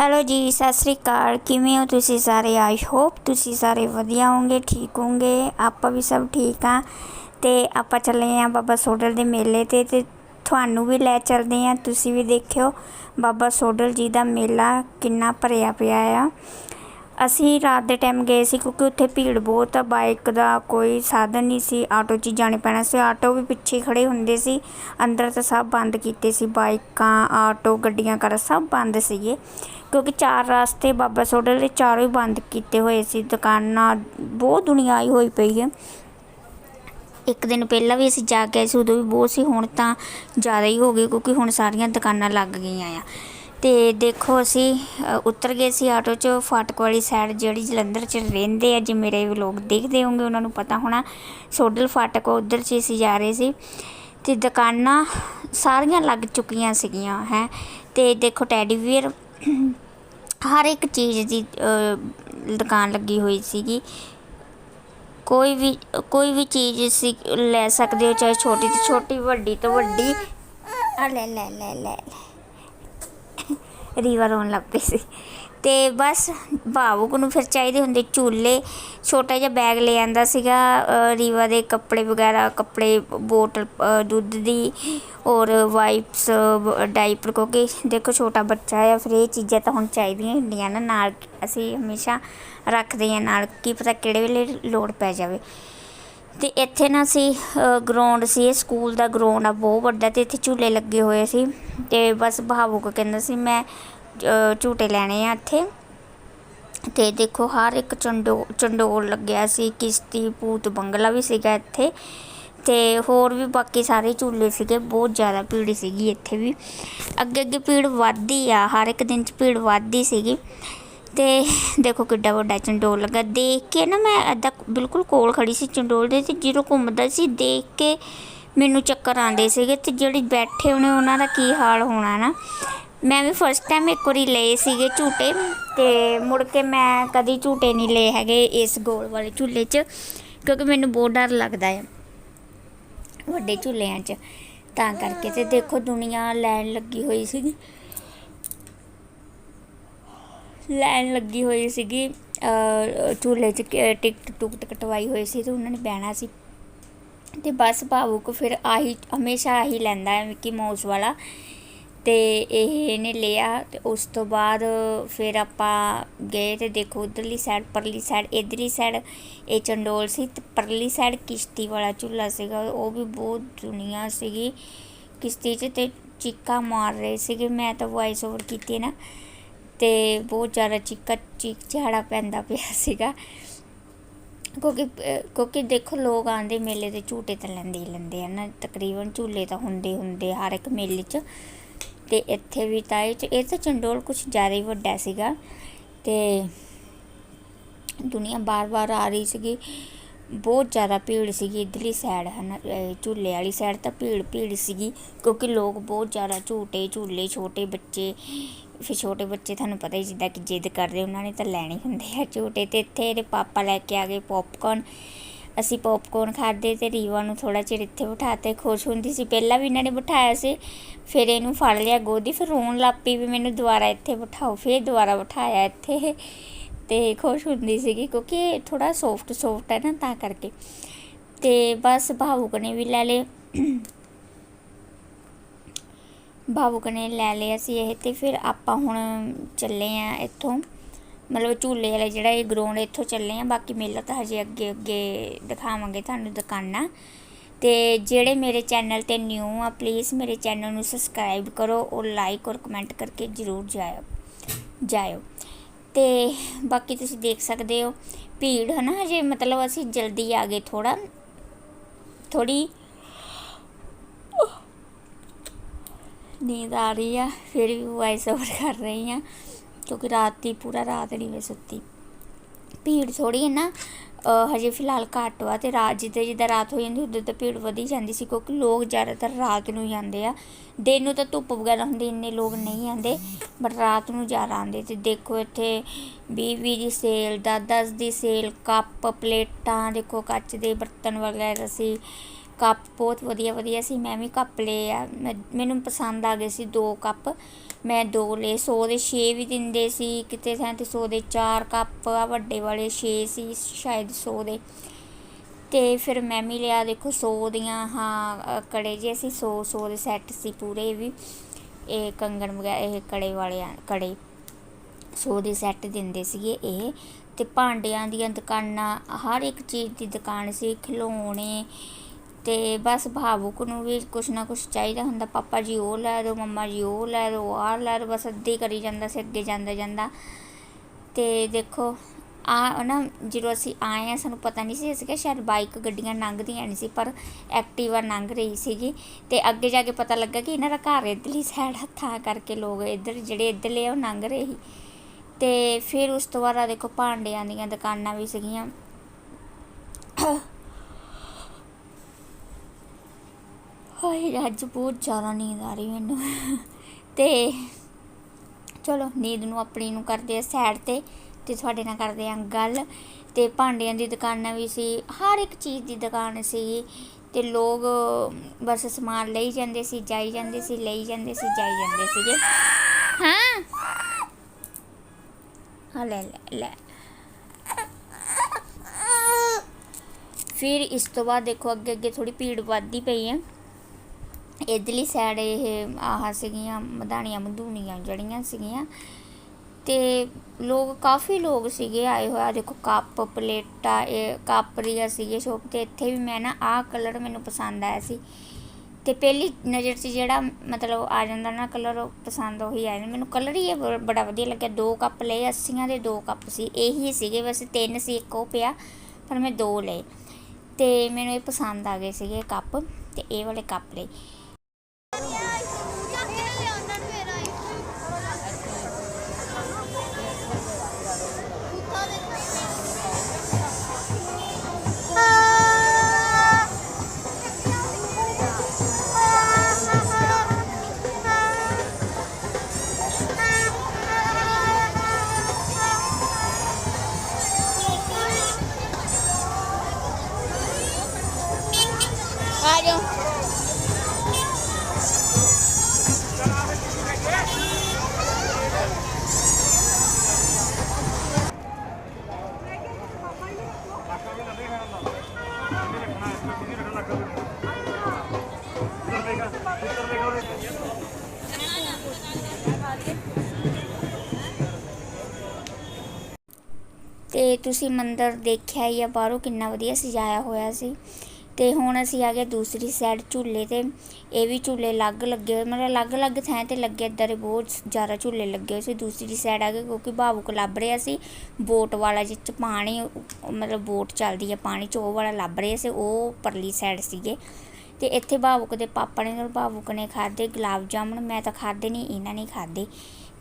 Hello ਜੀ, ਸਤਿ ਸ੍ਰੀ ਅਕਾਲ। ਕਿਵੇਂ ਹੋ ਤੁਸੀਂ ਸਾਰੇ? ਆਈ ਹੋਪ ਤੁਸੀਂ ਸਾਰੇ ਵਧੀਆ ਹੋਵੋਗੇ, ਠੀਕ ਹੋਵੋਗੇ। ਆਪਾਂ ਵੀ ਸਭ ਠੀਕ ਆ। ਤੇ ਆਪਾਂ ਚੱਲੇ ਆ ਬਾਬਾ ਸੋਡਲ ਦੇ ਮੇਲੇ ਤੇ ਤੇ ਤੁਹਾਨੂੰ ਵੀ ਲੈ ਚੱਲਦੇ ਆ। ਤੁਸੀਂ ਵੀ ਦੇਖਿਓ, ਬਾਬਾ ਸੋਡਲ ਜੀ ਦਾ ਮੇਲਾ ਕਿੰਨਾ ਭਰਿਆ ਪਿਆ ਆ। ਅਸੀਂ ਰਾਤ ਦੇ ਟਾਈਮ ਗਏ ਸੀ ਕਿਉਂਕਿ ਉੱਥੇ ਭੀੜ ਬਹੁਤ ਆ। ਬਾਈਕ ਦਾ ਕੋਈ ਸਾਧਨ ਨਹੀਂ ਸੀ। ਆਟੋ 'ਚ ਹੀ ਜਾਣੇ ਪੈਣਾ ਸੀ। ਆਟੋ ਵੀ ਪਿੱਛੇ ਖੜੇ ਹੁੰਦੇ ਸੀ। ਅੰਦਰ ਤਾਂ ਸਭ ਬੰਦ ਕੀਤੇ ਸੀ। ਬਾਈਕਾਂ ਆਟੋ ਗੱਡੀਆਂ ਕਰ ਸਭ ਬੰਦ ਸੀਗੇ। ਕਿਉਂਕਿ ਚਾਰ ਰਸਤੇ ਬਾਬਾ ਸੋਡਲ ਦੇ ਚਾਰੋਂ ਹੀ ਬੰਦ ਕੀਤੇ ਹੋਏ ਸੀ। ਦੁਕਾਨਾਂ ਬਹੁਤ ਦੁਨੀਆ ਆਈ ਹੋਈ ਪਈ ਹੈ। ਇੱਕ ਦਿਨ ਪਹਿਲਾਂ ਵੀ ਅਸੀਂ ਜਾ ਕੇ ਆਏ ਸੀ ਉਦੋਂ ਵੀ ਬਹੁਤ ਸੀ। ਹੁਣ ਤਾਂ ਜ਼ਿਆਦਾ ਹੀ ਹੋ ਗਏ ਕਿਉਂਕਿ ਹੁਣ ਸਾਰੀਆਂ ਦੁਕਾਨਾਂ ਲੱਗ ਗਈਆਂ ਆ। ਤੇ ਦੇਖੋ ਅਸੀਂ ਅ, ਉਤਰ ਗਏ ਸੀ ਆਟੋ 'ਚ। ਫਾਟਕ ਵਾਲੀ ਸਾਈਡ ਜਿਹੜੀ ਜਲੰਧਰ 'ਚ ਰਹਿੰਦੇ ਆ ਜੇ ਮੇਰੇ ਲੋਕ ਦੇਖਦੇ ਹੋਣਗੇ ਉਹਨਾਂ ਨੂੰ ਪਤਾ ਹੋਣਾ ਸੋਡਲ ਫਾਟਕ ਉਧਰ 'ਚ ਅਸੀਂ ਜਾ ਰਹੇ ਸੀ। ਤੇ ਦੁਕਾਨਾਂ ਸਾਰੀਆਂ ਲੱਗ ਚੁੱਕੀਆਂ ਸੀਗੀਆਂ ਹੈ। ਤੇ ਦੇਖੋ ਟੈਡੀ ਵੀਅਰ ਹਰ ਇੱਕ ਚੀਜ਼ ਦੀ ਦੁਕਾਨ ਲੱਗੀ ਹੋਈ ਸੀਗੀ। ਕੋਈ ਵੀ ਕੋਈ ਵੀ ਚੀਜ਼ ਸੀ ਲੈ ਸਕਦੇ ਹੋ, ਚਾਹੇ ਛੋਟੀ ਤੋਂ ਛੋਟੀ, ਵੱਡੀ ਤੋਂ ਵੱਡੀ। ਆ ਲੈ ਲੈ ਲੈ ਲੈ। ਰੀਵਾ ਰੋਣ ਲੱਗ ਪਈ ਸੀ। ਅਤੇ ਬਸ ਭਾਵੁਕ ਨੂੰ ਫਿਰ ਚਾਹੀਦੇ ਹੁੰਦੇ ਝੂਲੇ ਛੋਟਾ ਜਿਹਾ ਬੈਗ ਲੈ ਆਉਂਦਾ ਸੀਗਾ ਰੀਵਾ ਦੇ ਕੱਪੜੇ ਵਗੈਰਾ, ਕੱਪੜੇ ਬੋਟਲ ਦੁੱਧ ਦੀ ਔਰ ਵਾਈਪਸ ਡਾਈਪਰ ਕਿਉਂਕਿ ਦੇਖੋ ਛੋਟਾ ਬੱਚਾ ਆ, ਫਿਰ ਇਹ ਚੀਜ਼ਾਂ ਤਾਂ ਹੁਣ ਚਾਹੀਦੀਆਂ ਹੁੰਦੀਆਂ ਨਾ। ਨਾਲ ਅਸੀਂ ਹਮੇਸ਼ਾ ਰੱਖਦੇ ਹਾਂ, ਨਾਲ ਕੀ ਪਤਾ ਕਿਹੜੇ ਵੇਲੇ ਲੋੜ ਪੈ ਜਾਵੇ। ਤੇ ਇੱਥੇ ਨਾ ਸੀ ਗਰਾਊਂਡ ਸੀ, ਇਹ ਸਕੂਲ ਦਾ ਗਰਾਊਂਡ ਆ, ਬਹੁਤ ਵੱਡਾ ਤੇ ਇੱਥੇ ਝੂਲੇ ਲੱਗੇ ਹੋਏ ਸੀ। ਤੇ ਬਸ ਭਾਵੁਕ ਕਹਿੰਦਾ ਸੀ, ਮੈਂ ਝੂਟੇ ਲੈਣੇ ਆ ਇੱਥੇ। ਤੇ ਦੇਖੋ ਹਰ ਇੱਕ ਚੰਡੋ, ਚੰਡੋਲ ਲੱਗਿਆ ਸੀ, ਕਿਸ਼ਤੀ, ਭੂਤ, ਬੰਗਲਾ ਵੀ ਸੀਗਾ ਇੱਥੇ। ਤੇ ਹੋਰ ਵੀ ਬਾਕੀ ਸਾਰੇ ਝੂਲੇ ਸੀਗੇ, ਬਹੁਤ ਜ਼ਿਆਦਾ ਭੀੜ ਸੀਗੀ ਇੱਥੇ ਵੀ। ਅੱਗੇ ਅੱਗੇ ਭੀੜ ਵੱਧਦੀ ਆ, ਹਰ ਇੱਕ ਦਿਨ 'ਚ ਭੀੜ ਵੱਧਦੀ ਸੀਗੀ। ਤੇ ਦੇਖੋ ਕਿੱਡਾ ਵੱਡਾ ਚੰਡੋਲ ਲੱਗਾ। ਦੇਖ ਕੇ ਨਾ ਮੈਂ ਅੱਧਾ ਬਿਲਕੁਲ ਕੋਲ ਖੜੀ ਸੀ ਚੰਡੋਲ ਦੇ, ਤੇ ਜਦੋਂ ਘੁੰਮਦਾ ਸੀ, ਦੇਖ ਕੇ ਮੈਨੂੰ ਚੱਕਰ ਆਉਂਦੇ ਸੀਗੇ, ਤੇ ਜਿਹੜੇ ਬੈਠੇ ਹੋਣੇ, ਉਹਨਾਂ ਦਾ ਕੀ ਹਾਲ ਹੋਣਾ ਨਾ। ਮੈਂ ਵੀ ਫਸਟ ਟਾਈਮ ਇੱਕ ਵਾਰੀ ਲਏ ਸੀਗੇ ਝੂਟੇ ਤੇ ਮੁੜ ਕੇ ਮੈਂ ਕਦੀ ਝੂਟੇ ਨਹੀਂ ਲਏ ਹੈਗੇ ਇਸ ਗੋਲ ਵਾਲੇ ਝੂਲੇ 'ਚ, ਕਿਉਂਕਿ ਮੈਨੂੰ ਬਹੁਤ ਡਰ ਲੱਗਦਾ ਹੈ ਵੱਡੇ ਝੂਲਿਆਂ 'ਚ। ਤਾਂ ਕਰਕੇ ਤੇ ਦੇਖੋ ਦੁਨੀਆ ਲੈਣ ਲੱਗੀ ਹੋਈ ਸੀਗੀ। ਲੈਣ ਲੱਗੀ ਹੋਈ ਸੀਗੀ ਝੂਲੇ 'ਚ ਟਿਕਟ ਟੁਕਟ ਕਟਵਾਈ ਹੋਈ ਸੀ ਤੇ ਉਹਨਾਂ ਨੇ ਬਹਿਣਾ ਸੀ। ਤੇ ਬਸ ਭਾਵੁਕ ਫਿਰ ਆਹੀ, ਹਮੇਸ਼ਾ ਆਹੀ ਲੈਂਦਾ ਹੈ ਮਿੱਕੀ ਮਾਊਸ ਵਾਲਾ। ਅਤੇ ਇਹ ਇਹਨੇ ਲਿਆ ਅਤੇ ਉਸ ਤੋਂ ਬਾਅਦ ਫਿਰ ਆਪਾਂ ਗਏ ਅਤੇ ਦੇਖੋ ਉੱਧਰਲੀ ਸਾਈਡ ਪਰਲੀ ਸਾਈਡ ਇੱਧਰਲੀ ਸਾਈਡ ਇਹ ਚੰਡੋਲ ਸੀ ਅਤੇ ਪਰਲੀ ਸਾਈਡ ਕਿਸ਼ਤੀ ਵਾਲਾ ਝੂਲਾ ਸੀਗਾ, ਉਹ ਵੀ ਬਹੁਤ ਦੁਨੀਆ ਸੀਗੀ। ਕਿਸ਼ਤੀ 'ਚ ਅਤੇ ਚੀਕਾ ਮਾਰ ਰਹੇ ਸੀਗੇ, ਮੈਂ ਤਾਂ ਵੌਇਸ ਓਵਰ ਕੀਤੀ ਨਾ ਅਤੇ ਬਹੁਤ ਜ਼ਿਆਦਾ ਚੀਕਾ, ਚੀਕ ਝਾੜਾ ਪੈਂਦਾ ਪਿਆ ਸੀਗਾ। ਕਿਉਂਕਿ ਕਿਉਂਕਿ ਦੇਖੋ ਲੋਕ ਆਂਦੇ ਮੇਲੇ ਦੇ ਝੂਟੇ ਤਾਂ ਲੈਂਦੇ ਹੀ ਲੈਂਦੇ ਆ ਨਾ, ਤਕਰੀਬਨ ਝੂਲੇ ਤਾਂ ਹੁੰਦੇ ਹੁੰਦੇ ਹਰ ਇੱਕ ਮੇਲੇ 'ਚ। ਤੇ ਇੱਥੇ ਵੀ ਤਾਂ ਇਹ ਤਾਂ ਚੰਡੋਲ ਕੁਝ ਜ਼ਿਆਦਾ ਹੀ ਵੱਡਾ ਸੀਗਾ ਤੇ ਦੁਨੀਆ ਬਾਰ-ਬਾਰ ਆ ਰਹੀ ਸੀਗੀ। ਬਹੁਤ ਜ਼ਿਆਦਾ ਭੀੜ ਸੀਗੀ ਇਧਰਲੀ ਸਾਈਡ ਹਨ ਝੂਲੇ ਵਾਲੀ ਸਾਈਡ ਤਾਂ ਭੀੜ ਭੀੜ ਸੀਗੀ ਕਿਉਂਕਿ ਲੋਕ ਬਹੁਤ ਜ਼ਿਆਦਾ ਝੂਟੇ, ਝੂਲੇ, ਛੋਟੇ ਬੱਚੇ, ਫਿਰ ਛੋਟੇ ਬੱਚੇ ਤੁਹਾਨੂੰ ਪਤਾ ਹੀ ਜਿੱਦਾਂ ਕਿ ਜਿੱਦ ਕਰਦੇ, ਉਹਨਾਂ ਨੇ ਤਾਂ ਲੈਣੇ ਹੁੰਦੇ ਆ ਝੂਟੇ ਤੇ ਇੱਥੇ ਇਹਦੇ ਪਾਪਾ ਲੈ ਕੇ ਆ ਗਏ ਪੌਪਕਾਰਨ ਅਸੀਂ ਪੌਪਕਾਰਨ ਖਾਧੇ ਤੇ ਰੀਵਾ ਨੂੰ ਥੋੜਾ ਚਿਰ ਇੱਥੇ ਬਿਠਾਤੇ ਖੁਸ਼ ਹੁੰਦੀ ਸੀ। ਪਹਿਲਾਂ ਵੀ ਇਹਨਾਂ ਨੇ ਬਿਠਾਇਆ ਸੀ, ਫਿਰ ਇਹਨੂੰ ਫੜ ਲਿਆ ਗੋਦੀ, ਫਿਰ ਰੋਣ ਲੱਗ ਪਈ ਵੀ ਮੈਨੂੰ ਦੁਬਾਰਾ ਇੱਥੇ ਬਿਠਾਓ, ਫਿਰ ਦੁਬਾਰਾ ਬਿਠਾਇਆ ਇੱਥੇ। ਤੇ ਖੁਸ਼ ਹੁੰਦੀ ਸੀਗੀ ਕਿਉਂਕਿ ਥੋੜਾ ਸੌਫਟ ਸੌਫਟ ਹੈ ਨਾ ਤਾਂ ਕਰਕੇ। ਤੇ ਬਸ ਭਾਵੁਕ ਨੇ ਵੀ ਲੈ ਲਏ। ਭਾਵੁਕ ਨੇ ਲੈ ਲਿਆ ਸੀ ਇਹ ਤੇ ਫਿਰ ਆਪਾਂ ਹੁਣ ਚੱਲੇ ਆ ਇੱਥੋਂ। ਮਤਲਬ ਝੂਲੇ ਵਾਲਾ ਜਿਹੜਾ ਇਹ ਗਰਾਊਂਡ ਇੱਥੋਂ ਚੱਲੇ ਆ ਬਾਕੀ ਮੇਲਾ ਤਾਂ ਹਜੇ ਅੱਗੇ ਅੱਗੇ ਦਿਖਾਵਾਂਗੇ ਤੁਹਾਨੂੰ ਦੁਕਾਨਾਂ। ਤੇ ਜਿਹੜੇ ਮੇਰੇ ਚੈਨਲ ਤੇ ਨਿਊ ਆ ਪਲੀਜ਼ ਮੇਰੇ ਚੈਨਲ ਨੂੰ ਸਬਸਕ੍ਰਾਈਬ ਕਰੋ ਔਰ ਲਾਈਕ ਔਰ ਕਮੈਂਟ ਕਰਕੇ ਜਰੂਰ ਜਾਇਓ ਜਾਇਓ। ਤੇ ਬਾਕੀ ਤੁਸੀਂ ਦੇਖ ਸਕਦੇ ਹੋ, ਭੀੜ ਹੈ ਨਾ ਹਜੇ ਮਤਲਬ ਅਸੀਂ ਜਲਦੀ ਆ ਗਏ ਥੋੜਾ ਥੋੜੀ ਨੀਂਦ ਆ ਰਹੀ ਆ, ਫਿਰ ਵੀ ਵਾਇਸ ਓਵਰ ਕਰ ਰਹੀ ਆ। ਕਿਉਂਕਿ ਰਾਤ ਦੀ ਪੂਰਾ ਰਾਤ ਨਹੀਂ ਮੈਂ ਸੁੱਤੀ। ਭੀੜ ਥੋੜੀ ਹੈ ਨਾ ਹਜੇ ਫਿਲਹਾਲ ਘੱਟ ਵਾ ਤੇ ਰਾਤ ਜਿੱਦਾਂ ਜਿੱਦਾਂ ਰਾਤ ਹੋ ਜਾਂਦੀ, ਉਦੋਂ ਤਾਂ ਭੀੜ ਵਧੀ ਜਾਂਦੀ ਸੀ ਕਿਉਂਕਿ ਲੋਕ ਜ਼ਿਆਦਾਤਰ ਰਾਤ ਨੂੰ ਹੀ ਆਉਂਦੇ ਆ। ਦਿਨ ਨੂੰ ਤਾਂ ਧੁੱਪ ਵਗੈਰਾ ਹੁੰਦੀ, ਇੰਨੇ ਲੋਕ ਨਹੀਂ ਆਉਂਦੇ ਬਟ ਰਾਤ ਨੂੰ ਜ਼ਿਆਦਾ ਆਉਂਦੇ। ਤੇ ਦੇਖੋ ਇੱਥੇ 20 ਵੀਹ ਦੀ ਸੇਲ 10 10 ਦੀ ਸੇਲ, ਕੱਪ, ਪਲੇਟਾਂ, ਦੇਖੋ ਕੱਚ ਦੇ ਬਰਤਨ ਵਗੈਰਾ ਸੀ। ਕੱਪ ਬਹੁਤ ਵਧੀਆ ਵਧੀਆ ਸੀ, ਮੈਂ ਵੀ ਕੱਪ ਲਏ ਆ। ਮੈਂ- ਮੈਨੂੰ ਪਸੰਦ ਆ ਗਏ ਸੀ ਦੋ ਕੱਪ। ਮੈਂ ਦੋ ਲਏ ਸੌ ਦੇ ਛੇ ਵੀ ਦਿੰਦੇ ਸੀ, ਕਿਤੇ ਥਾਂ ਤੇ 100 ਦੇ ਚਾਰ ਕੱਪ ਆ ਵੱਡੇ ਵਾਲੇ ਛੇ ਸੀ, ਸ਼ਾਇਦ ਸੌ ਦੇ। ਅਤੇ ਫਿਰ ਮੈਂ ਵੀ ਲਿਆ, ਦੇਖੋ ਸੌ ਦੀਆਂ, ਹਾਂ ਕੜੇ ਜੇ ਸੀ, ਸੌ ਸੌ ਦੇ ਸੈੱਟ ਸੀ ਪੂਰੇ ਵੀ। ਇਹ ਕੰਗਣ ਵਗੈਰਾ ਇਹ ਕੜੇ ਵਾਲੇ ਆ- ਕੜੇ। ਸੌ ਦੇ ਸੈੱਟ ਦਿੰਦੇ ਸੀਗੇ ਇਹ। ਅਤੇ ਭਾਂਡਿਆਂ ਦੀਆਂ ਦੁਕਾਨਾਂ, ਹਰ ਇੱਕ ਚੀਜ਼ ਦੀ ਦੁਕਾਨ ਸੀ, ਖਿਲੌਣੇ ਅਤੇ ਬਸ ਭਾਵੁਕ ਨੂੰ ਵੀ ਕੁਛ ਨਾ ਕੁਛ ਚਾਹੀਦਾ ਹੁੰਦਾ। ਪਾਪਾ ਜੀ ਉਹ ਲੈ ਦਿਓ ਮੰਮਾ ਜੀ ਉਹ ਲੈ ਦਿਓ ਆਹ ਲੈ ਦਿਓ ਬਸ ਅੱਧੀ ਕਰੀ ਜਾਂਦਾ ਸੀ ਅੱਗੇ ਜਾਂਦਾ ਜਾਂਦਾ। ਅਤੇ ਦੇਖੋ, ਆ ਨਾ ਜਦੋਂ ਅਸੀਂ ਆਏ ਆ ਸਾਨੂੰ ਪਤਾ ਨਹੀਂ ਸੀ, ਅਸੀਂ ਕਿ ਸ਼ਾਇਦ ਬਾਈਕ ਗੱਡੀਆਂ ਲੰਘਦੀਆਂ ਨਹੀਂ ਸੀ, ਪਰ ਐਕਟਿਵਾ ਲੰਘ ਰਹੀ ਸੀਗੀ। ਤੇ ਅੱਗੇ ਜਾ ਕੇ ਪਤਾ ਲੱਗਾ ਕਿ ਇਹਨਾਂ ਦਾ ਘਰ ਇੱਧਰਲੀ ਸਾਈਡ ਹੱਥਾਂ ਕਰਕੇ ਲੋਕ ਇੱਧਰ ਜਿਹੜੇ ਇੱਧਰਲੇ ਆ, ਉਹ ਲੰਘ ਰਹੇ ਸੀ। ਤੇ ਫਿਰ ਉਸ ਤੋਂ ਬਾਅਦ ਆ ਦੇਖੋ ਭਾਂਡਿਆਂ ਦੀਆਂ ਦੁਕਾਨਾਂ ਵੀ ਸੀਗੀਆਂ। ਹਾਏ, ਅੱਜ ਬਹੁਤ ਜ਼ਿਆਦਾ ਨੀਂਦ ਆ ਰਹੀ ਮੈਨੂੰ। ਤੇ ਚਲੋ, ਨੀਂਦ ਨੂੰ ਆਪਣੀ ਨੂੰ ਕਰਦੇ ਆ ਸਾਈਡ ਤੇ ਤੇ ਤੁਹਾਡੇ ਨਾਲ ਕਰਦੇ ਆ ਗੱਲ। ਤੇ ਭਾਂਡਿਆਂ ਦੀ ਦੁਕਾਨਾਂ ਵੀ ਸੀ, ਹਰ ਇੱਕ ਚੀਜ਼ ਦੀ ਦੁਕਾਨ ਸੀ। ਤੇ ਲੋਕ ਬਸ ਸਮਾਨ ਲਈ ਜਾਂਦੇ ਸੀ, ਜਾਈ ਜਾਂਦੇ ਸੀ, ਲਈ ਜਾਂਦੇ ਸੀ, ਜਾਈ ਜਾਂਦੇ ਸੀਗੇ। ਹਾਂ? ਹਾਂ ਲੈ ਲੈ ਲੈ। ਫਿਰ ਇਸ ਤੋਂ ਬਾਅਦ ਦੇਖੋ ਅੱਗੇ ਅੱਗੇ ਥੋੜੀ ਭੀੜ ਵੱਧਦੀ ਪਈ ਹੈ ਇਧਰਲੀ ਸਾਈਡ ਇਹ ਆਹ ਸੀਗੀਆਂ, ਮਧਾਣੀਆਂ ਮਧੂਣੀਆਂ ਜਿਹੜੀਆਂ ਸੀਗੀਆਂ। ਤੇ ਲੋਕ, ਕਾਫੀ ਲੋਕ ਸੀਗੇ ਆਏ ਹੋਏ। ਆ ਦੇਖੋ, ਕੱਪ, ਪਲੇਟਾਂ, ਇਹ ਕੱਪ ਕਾਪਰੀਆ ਸੀਗੇ ਸ਼ੋਪ ਤੇ। ਇੱਥੇ ਵੀ ਮੈਂ ਨਾ ਆਹ ਕਲਰ ਮੈਨੂੰ ਪਸੰਦ ਆਇਆ ਸੀ। ਤੇ ਪਹਿਲੀ ਨਜ਼ਰ 'ਚ ਜਿਹੜਾ ਮਤਲਬ ਆ ਜਾਂਦਾ ਨਾ ਕਲਰ ਪਸੰਦ ਉਹੀ ਆਇਆ ਮੈਨੂੰ ਕਲਰ ਹੀ ਇਹ ਬ- ਬੜਾ ਵਧੀਆ ਲੱਗਿਆ। ਦੋ ਕੱਪ ਲਏ 80 ਦੇ ਦੋ ਕੱਪ ਸੀ। ਇਹੀ ਸੀਗੇ ਵੈਸੇ ਤਿੰਨ ਸੀ, ਇੱਕ ਉਹ ਪਿਆ, ਪਰ ਮੈਂ ਦੋ ਲਏ। ਤੇ ਮੈਨੂੰ ਇਹ ਪਸੰਦ ਆ ਗਏ ਸੀਗੇ ਕੱਪ। ਤੇ ਇਹ ਵਾਲੇ ਕੱਪ ਲਏ। ਤੇ ਤੁਸੀਂ ਮੰਦਰ ਦੇਖਿਆ ਹੀ ਆ, ਬਾਹਰੋਂ ਕਿੰਨਾ ਵਧੀਆ ਸਜਾਇਆ ਹੋਇਆ ਸੀ। ਤੇ ਹੁਣ ਅਸੀਂ ਆ ਗਏ ਦੂਸਰੀ ਸਾਈਡ ਝੂਲੇ ਤੇ। ਇਹ ਵੀ ਝੂਲੇ ਅਲੱਗ ਲੱਗੇ ਹੋਏ, ਮਤਲਬ ਅਲੱਗ-ਅਲੱਗ ਥਾਂ ਤੇ ਲੱਗੇ ਇੱਦਾਂ ਦੇ ਬਹੁਤ ਜ਼ਿਆਦਾ ਝੂਲੇ ਲੱਗੇ ਹੋਏ ਸੀ। ਦੂਸਰੀ ਸਾਈਡ ਆ ਗਏ ਕਿਉਂਕਿ ਭਾਵੁਕ ਲੱਭ ਰਿਹਾ ਸੀ। ਬੋਟ ਵਾਲਾ ਜਿਹ 'ਚ ਪਾਣੀ, ਮਤਲਬ ਬੋਟ ਚੱਲਦੀ ਹੈ ਪਾਣੀ 'ਚ, ਉਹ ਵਾਲਾ ਲੱਭ ਰਿਹਾ ਸੀ, ਉਹ ਪਰਲੀ ਸਾਈਡ ਸੀਗੇ। ਤੇ ਇੱਥੇ ਭਾਵੁਕ ਦੇ ਪਾਪਾ ਨੇ, ਭਾਵੁਕ ਨੇ ਖਾਦੇ ਗੁਲਾਬ ਜਾਮਣ ਮੈਂ ਤਾਂ ਖਾਦੇ ਨਹੀਂ ਇਹਨਾਂ ਨੇ ਖਾਦੇ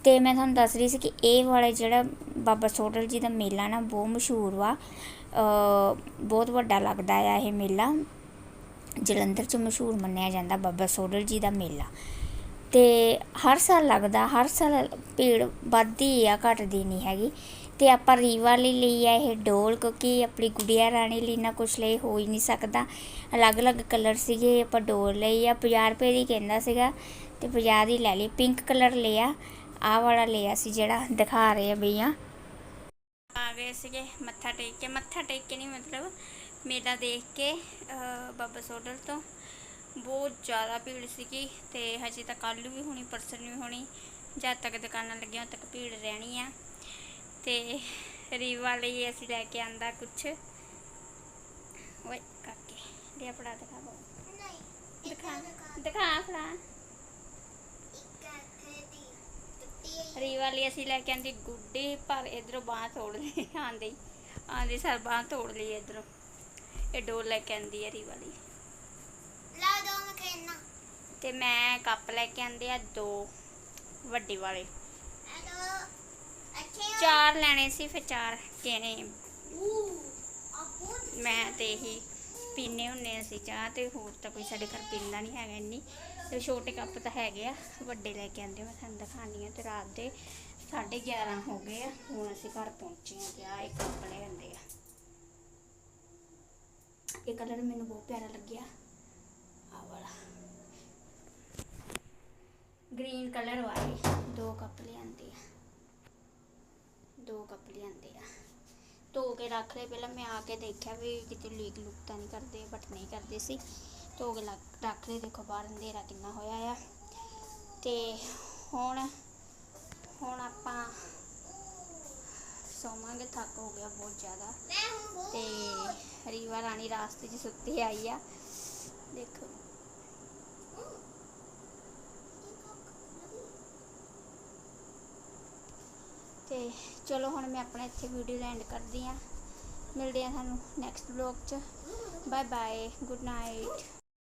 ਅਤੇ ਮੈਂ ਤੁਹਾਨੂੰ ਦੱਸ ਰਹੀ ਸੀ ਕਿ ਇਹ ਵਾਲਾ ਜਿਹੜਾ ਬਾਬਾ ਸੋਡਲ ਜੀ ਦਾ ਮੇਲਾ ਨਾ ਬਹੁਤ ਮਸ਼ਹੂਰ ਵਾ। ਬਹੁਤ ਵੱਡਾ ਲੱਗਦਾ ਆ ਇਹ ਮੇਲਾ। ਜਲੰਧਰ 'ਚ ਮਸ਼ਹੂਰ ਮੰਨਿਆ ਜਾਂਦਾ ਬਾਬਾ ਸੋਡਲ ਜੀ ਦਾ ਮੇਲਾ। ਤੇ ਹਰ ਸਾਲ ਲੱਗਦਾ, ਹਰ ਸਾਲ ਭੀੜ ਵੱਧਦੀ ਆ, ਘਟਦੀ ਨਹੀਂ ਹੈਗੀ। ਤੇ ਆਪਾਂ ਰੀਵਾ ਲਈ ਲਈ ਆ ਇਹ ਡੋਲ ਕਿਉਂਕਿ ਆਪਣੀ ਗੁੜੀਆ ਰਾਣੀ ਲਈ ਨਾ ਕੁਛ ਲਈ ਹੋ ਹੀ ਨਹੀਂ ਸਕਦਾ। ਅਲੱਗ-ਅਲੱਗ ਕਲਰ ਸੀਗੇ, ਆਪਾਂ ਡੋਲ ਲਈ ਆ 50 ਰੁਪਏ ਦੀ ਕਹਿੰਦਾ ਸੀਗਾ, ਤੇ 50 ਦੀ ਲੈ ਲਈ, ਪਿੰਕ ਕਲਰ ਲਿਆ। ਆਹ ਵਾਲਾ ਲਿਆ ਸੀ ਜਿਹੜਾ ਦਿਖਾ ਰਹੇ ਆ ਭਈਆ ਆ ਗਏ ਸੀਗੇ ਮੱਥਾ ਟੇਕ ਕੇ। ਮੱਥਾ ਟੇਕ ਕੇ ਨਹੀਂ ਮਤਲਬ ਮੇਲਾ ਦੇਖ ਕੇ ਬਾਬਾ ਸੋਡਲ ਤੋਂ। ਬਹੁਤ ਜ਼ਿਆਦਾ ਭੀੜ ਸੀਗੀ ਤੇ ਹਜੇ ਤਾਂ ਕੱਲ੍ਹ ਵੀ ਹੋਣੀ, ਪਰਸੋਂ ਵੀ ਹੋਣੀ। ਜਦ ਤੱਕ ਦੁਕਾਨਾਂ ਲੱਗੀਆਂ ਉਦ ਤੱਕ ਭੀੜ ਰਹਿਣੀ ਆ। ਤੇ ਰੀਵਾ ਲਈ ਅਸੀਂ ਲੈ ਕੇ ਆਂਦਾ ਕੁਛ। ਓਏ ਕਾਕੇ ਦੇ ਫੜਾ ਦਿਖਾ। ਦਿਖਾ ਦਿਖਾ ਫੜਾ। ਰੀਵਾ ਲਈ ਅਸੀਂ ਲੈ ਕੇ ਆਂਦੀ ਗੁੱਡੀ ਪਰ ਇਧਰੋਂ ਬਾਹ ਤੋੜ ਲਈ ਆਂਦੀ ਆਂਦੀ ਸਰ ਬਾਹ ਤੋੜ ਲਈ ਇਧਰੋਂ। ਇਹ ਡੋਰ ਲੈ ਕੇ ਆਂਦੀ ਹੈ ਰੀਵਾ ਲਈ। ਲਾ ਦੋ ਮੈਂ ਕਹਿਣਾ ਤੇ ਮੈਂ ਕੱਪ ਲੈ ਕੇ ਆਂਦੇ ਆ ਦੋ ਵੱਡੇ ਵਾਲੇ। ਹੋ? ਚਾਰ ਲੈਣੇ ਸੀ ਫਿਰ ਚਾਰ ਬਹੁਤ ਮੈਂ ਤੇ ਇਹੀ ਪੀਨੇ ਹੁੰਨੇ ਅਸੀਂ, ਚਾਹ ਤੇ ਹੋਰ ਤਾਂ ਕੋਈ ਸਾਡੇ ਘਰ ਪੀਂਦਾ ਨਹੀਂ ਹੈਗਾ ਇੰਨੀ। ਤੇ ਛੋਟੇ ਕੱਪ ਤਾਂ ਹੈਗੇ ਆ, ਵੱਡੇ ਲੈ ਕੇ ਆਂਦੇ ਮੈਂ ਤੁਹਾਨੂੰ ਦਿਖਾਣੀ ਆ ਤੇ ਰਾਤ ਦੇ 11:30 ਹੋ ਗਏ ਆ, ਹੁਣ ਅਸੀਂ ਘਰ ਪਹੁੰਚੇ ਆ ਤੇ ਆ ਇੱਕ ਕੱਪ ਲੈ ਆਂਦੇ ਆ। ਇਹ ਕਲਰ ਮੈਨੂੰ ਬਹੁਤ ਪਿਆਰਾ ਲੱਗਿਆ ਆ ਵਾਲਾ। ਗ੍ਰੀਨ ਕਲਰ ਵਾਲੇ, ਦੋ ਕੱਪ ਲਿਆਂਦੇ ਆ। ਦੋ ਕੱਪ ਲਿਆਂਦੇ ਆ। धो के रख रहे पहला मैं आके देखा भी कित लीक लूक तो नहीं करते बट नहीं करते धो के ला रख रहे देखो बार अंधेरा कि होया आ हूँ हूँ आप सोवे थक हो गया बहुत ज़्यादा तो रीवा राणी रास्ते सुती आई है देखो ਤੇ ਚਲੋ ਹੁਣ ਮੈਂ ਆਪਣਾ ਇੱਥੇ ਵੀਡੀਓ ਦਾ ਐਂਡ ਕਰਦੀ ਆ ਮਿਲਦੇ ਆ ਤੁਹਾਨੂੰ ਨੈਕਸਟ ਵਲੌਗ 'ਚ। Bye bye good night